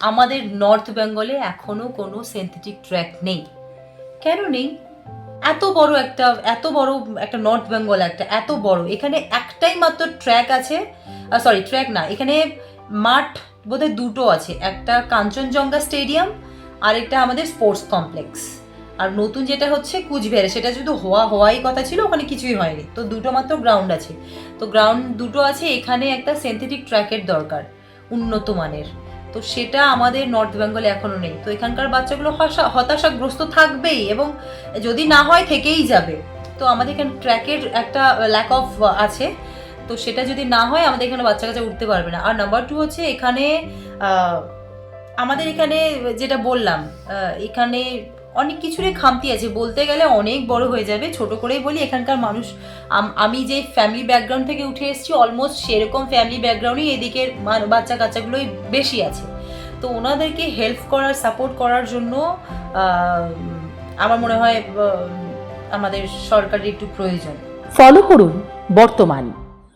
আমাদের নর্থ বেঙ্গলে এখনও কোনো সিনথেটিক ট্র্যাক নেই। কেন নেই? এত বড় একটা, এত বড় একটা নর্থ বেঙ্গল একটা, এত বড়। এখানে একটাই মাত্র ট্র্যাক আছে সরি ট্র্যাক না, এখানে মাঠ বোধহয় দুটো আছে, একটা কাঞ্চনজঙ্ঘা স্টেডিয়াম আর একটা আমাদের স্পোর্টস কমপ্লেক্স আর নতুন যেটা হচ্ছে কুচবিহারে, সেটা শুধু হওয়া, হওয়াই কথা ছিল, ওখানে কিছুই হয়নি। তো দুটো মাত্র গ্রাউন্ড আছে। তো গ্রাউন্ড দুটো আছে, এখানে একটা সিনথেটিক ট্র্যাকের দরকার, উন্নত মানের। তো সেটা আমাদের নর্থ বেঙ্গলে এখনও নেই। তো এখানকার বাচ্চাগুলো হতাশাগ্রস্ত থাকবেই এবং যদি না হয় থেকেই যাবে। তো আমাদের এখানে ট্র্যাকের একটা ল্যাক অফ আছে। তো সেটা যদি না হয় আমাদের এখানে বাচ্চা কাচ্চা উঠতে পারবে না। আর নাম্বার টু হচ্ছে এখানে আমাদের এখানে যেটা বললাম এখানে অনেক কিছুরই খামতি আছে। বলতে গেলে অনেক বড় হয়ে যাবে। ছোট করেই বলি, এখানকার মানুষ, আমি যে ফ্যামিলি ব্যাকগ্রাউন্ড থেকে উঠে এসেছি অলমোস্ট সেরকম ফ্যামিলি ব্যাকগ্রাউন্ডই এদিকের মা- বাচ্চা কাচ্চাগুলোই বেশি আছে। তো ওনাদেরকে হেল্প করার সাপোর্ট করার জন্য আমার মনে হয় আমাদের সরকারের একটু প্রয়োজন। ফলো করুন বর্তমান।